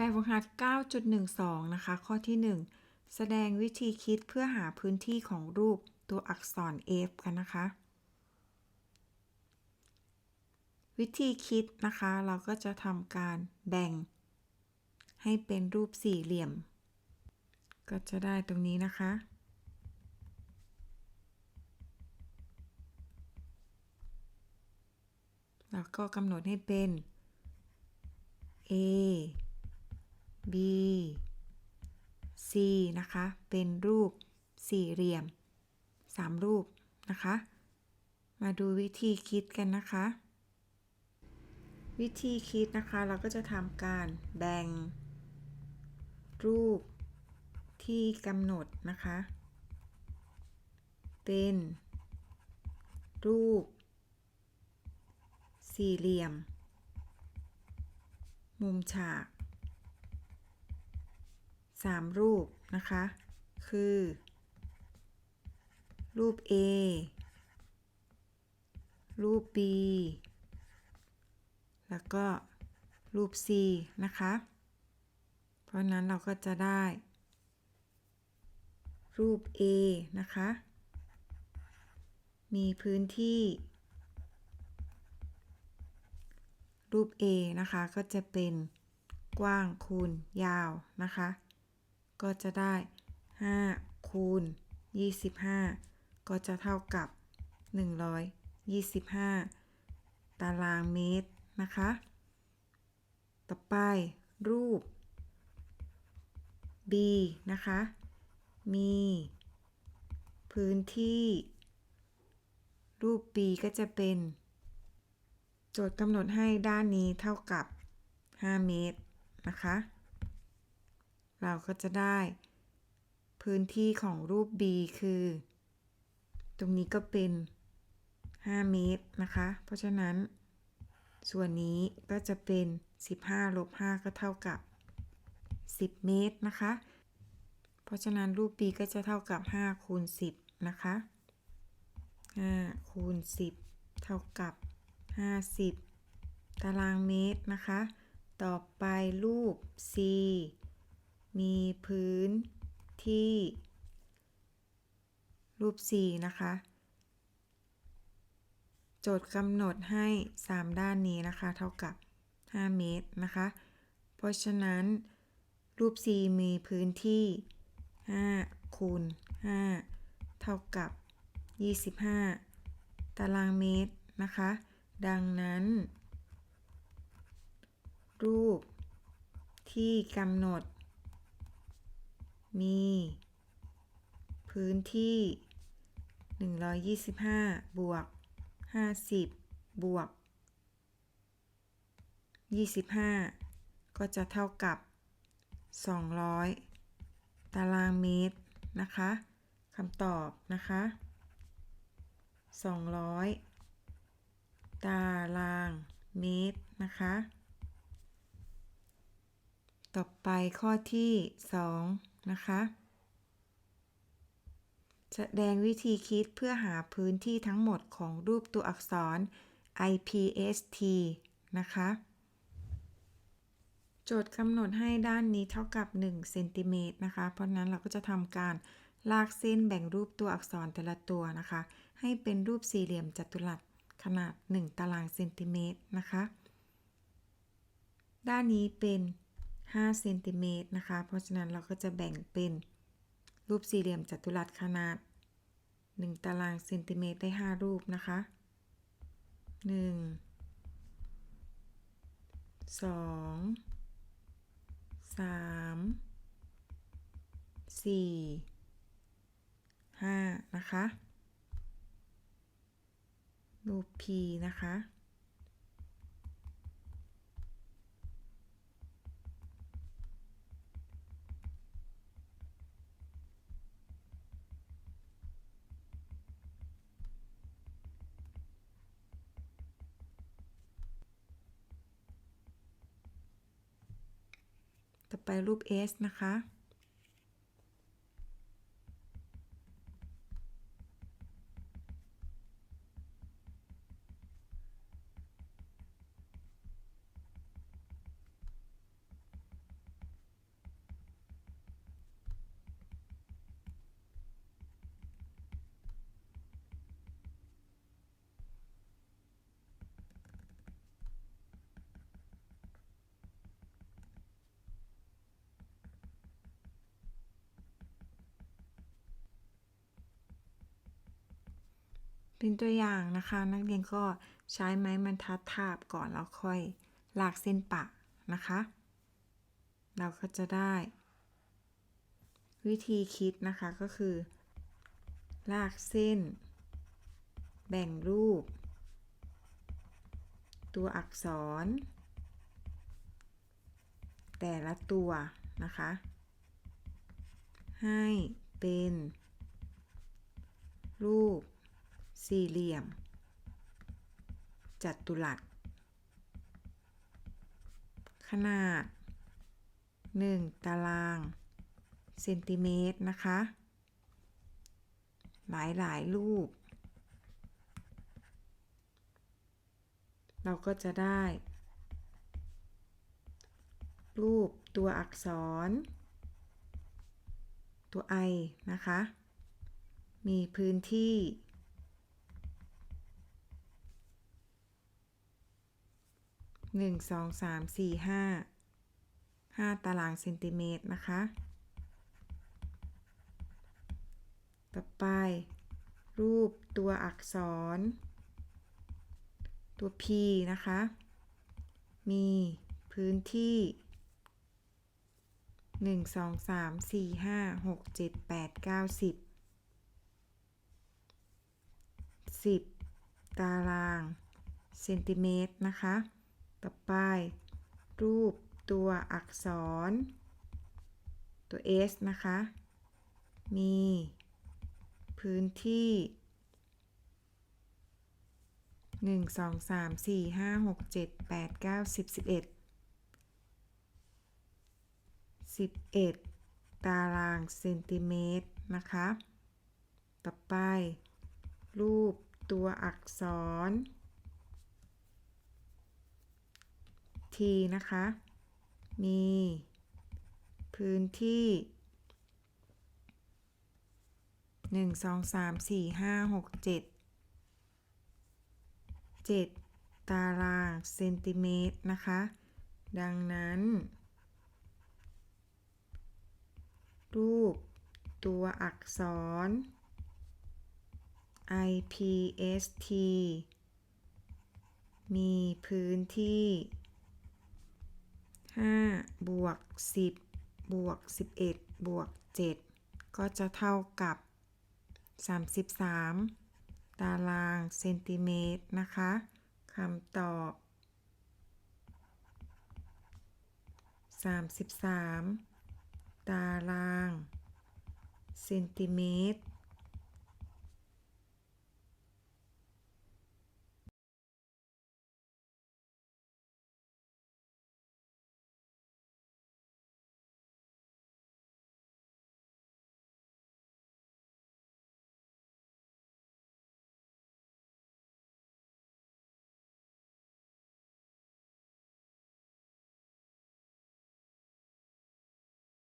แบบฝึกหัด 9.12 นะคะ ข้อที่ 1 แสดงวิธีคิดเพื่อหาพื้นที่ของรูปตัวอักษร F กันนะคะ วิธีคิดนะคะ เราก็จะทำการแบ่ง ให้เป็นรูปสี่เหลี่ยม ก็จะได้ตรงนี้นะคะ แล้วก็กำหนดให้เป็น A B C นะคะ เป็นรูปสี่เหลี่ยมสามรูปนะคะ มาดูวิธีคิดกันนะคะ วิธีคิดนะคะเราก็จะทำการแบ่ง รูปที่กำหนดนะคะ เป็น รูป สี่เหลี่ยม มุมฉาก สามรูปนะคะ คือ รูป A รูป B แล้วก็รูป C นะคะ เพราะนั้นเราก็จะได้ รูป A นะคะ มีพื้นที่ รูป A นะคะ ก็จะเป็นกว้างคูณยาวนะคะ ก็จะได้ 5 คูณ 25 ก็จะเท่ากับ 125 ตารางเมตรนะคะ ต่อไปรูป B นะคะ มี พื้นที่ รูป B ก็จะเป็น โจทย์กำหนดให้ด้านนี้เท่ากับ 5 เมตรนะคะ เราก็จะได้ พื้นที่ของรูป B คือ ตรงนี้ก็เป็น 5 เมตรนะคะ เพราะฉะนั้น ส่วนนี้ก็จะเป็น 15ลบ5ก็เท่ากับ 10 เมตรนะคะ เพราะฉะนั้นรูป B ก็จะเท่ากับ5คูณ10 นะคะ5คูณ10 เท่ากับ 50 ตารางเมตรนะคะ ต่อไปรูป C มีพื้นที่ รูป C นะคะ โจทย์กำหนดให้ 3 ด้านนี้นะคะ เท่ากับ 5 เมตรนะคะ เพราะฉะนั้น รูป C มีพื้นที่ 5 คูณ 5 เท่ากับ 25 ตารางเมตรนะคะ ดังนั้น รูปที่กำหนด มี พื้นที่ 125 บวก 50 บวก 25 ก็จะเท่ากับ 200 ตารางเมตรนะคะคำตอบนะคะ 200 ตารางเมตรนะคะ ต่อไปข้อที่ 2 นะคะ แสดงวิธีคิดเพื่อหาพื้นที่ทั้งหมดของรูปตัวอักษร IPST นะคะ โจทย์กำหนดให้ด้านนี้เท่ากับ1เซนติเมตรนะคะ เพราะนั้นเราก็จะทำการลากเส้นแบ่งรูปตัวอักษรแต่ละตัวนะคะ ให้เป็นรูปสี่เหลี่ยมจัตุรัสขนาด 1 ตารางเซนติเมตรนะคะ ด้านนี้เป็น 5เซนติเมตรนะคะ เพราะฉะนั้นเราก็จะแบ่งเป็นรูปสี่เหลี่ยมจัตุรัสขนาด 1 ตารางเซนติเมตรได้ 5 รูปนะคะ 1 2 3 4 5 นะคะ รูป P นะคะ ไปรูป S นะคะ เป็นตัวอย่างนะคะ นักเรียนก็ใช้ไม้บรรทัดทาบก่อนแล้วค่อยลากเส้นปะนะคะ เราก็จะได้ วิธีคิดนะคะก็คือ ลากเส้น แบ่งรูป ตัวอักษร แต่ละตัวนะคะ ให้เป็นรูป สี่เหลี่ยม จัตุรัส ขนาด 1 ตาราง เซนติเมตรนะคะ หลายหลายรูป เราก็จะได้ รูปตัวอักษร ตัว i นะคะ มีพื้นที่ หนึ่งสองสามสี่ห้าห้าตารางเซนติเมตรนะคะ ต่อไป รูปตัวอักษร ตัว p นะคะ มีพื้นที่หนึ่งสองสามสี่ห้าหกเจ็ดแปดเก้าสิบสิบตาราง เซนติเมตรนะคะ ต่อไป รูปตัวอักษร ตัว S นะคะ มี พื้นที่หนึ่งสองสามสี่ห้าหกเจ็ดแปดเก้าสิบสิบเอ็ดสิบเอ็ดตารางเซนติเมตรนะคะ ต่อไป รูปตัวอักษร T นะคะ มี พื้นที่หนึ่งสองสามสี่ห้าหกเจ็ดเจ็ดตารางเซนติเมตรนะคะ ดังนั้น รูปตัวอักษร IPST มีพื้นที่ 5 บวก 10 บวก 11 บวก 7 ก็จะเท่ากับ 33 ตารางเซนติเมตรนะคะคำตอบ 33 ตารางเซนติเมตร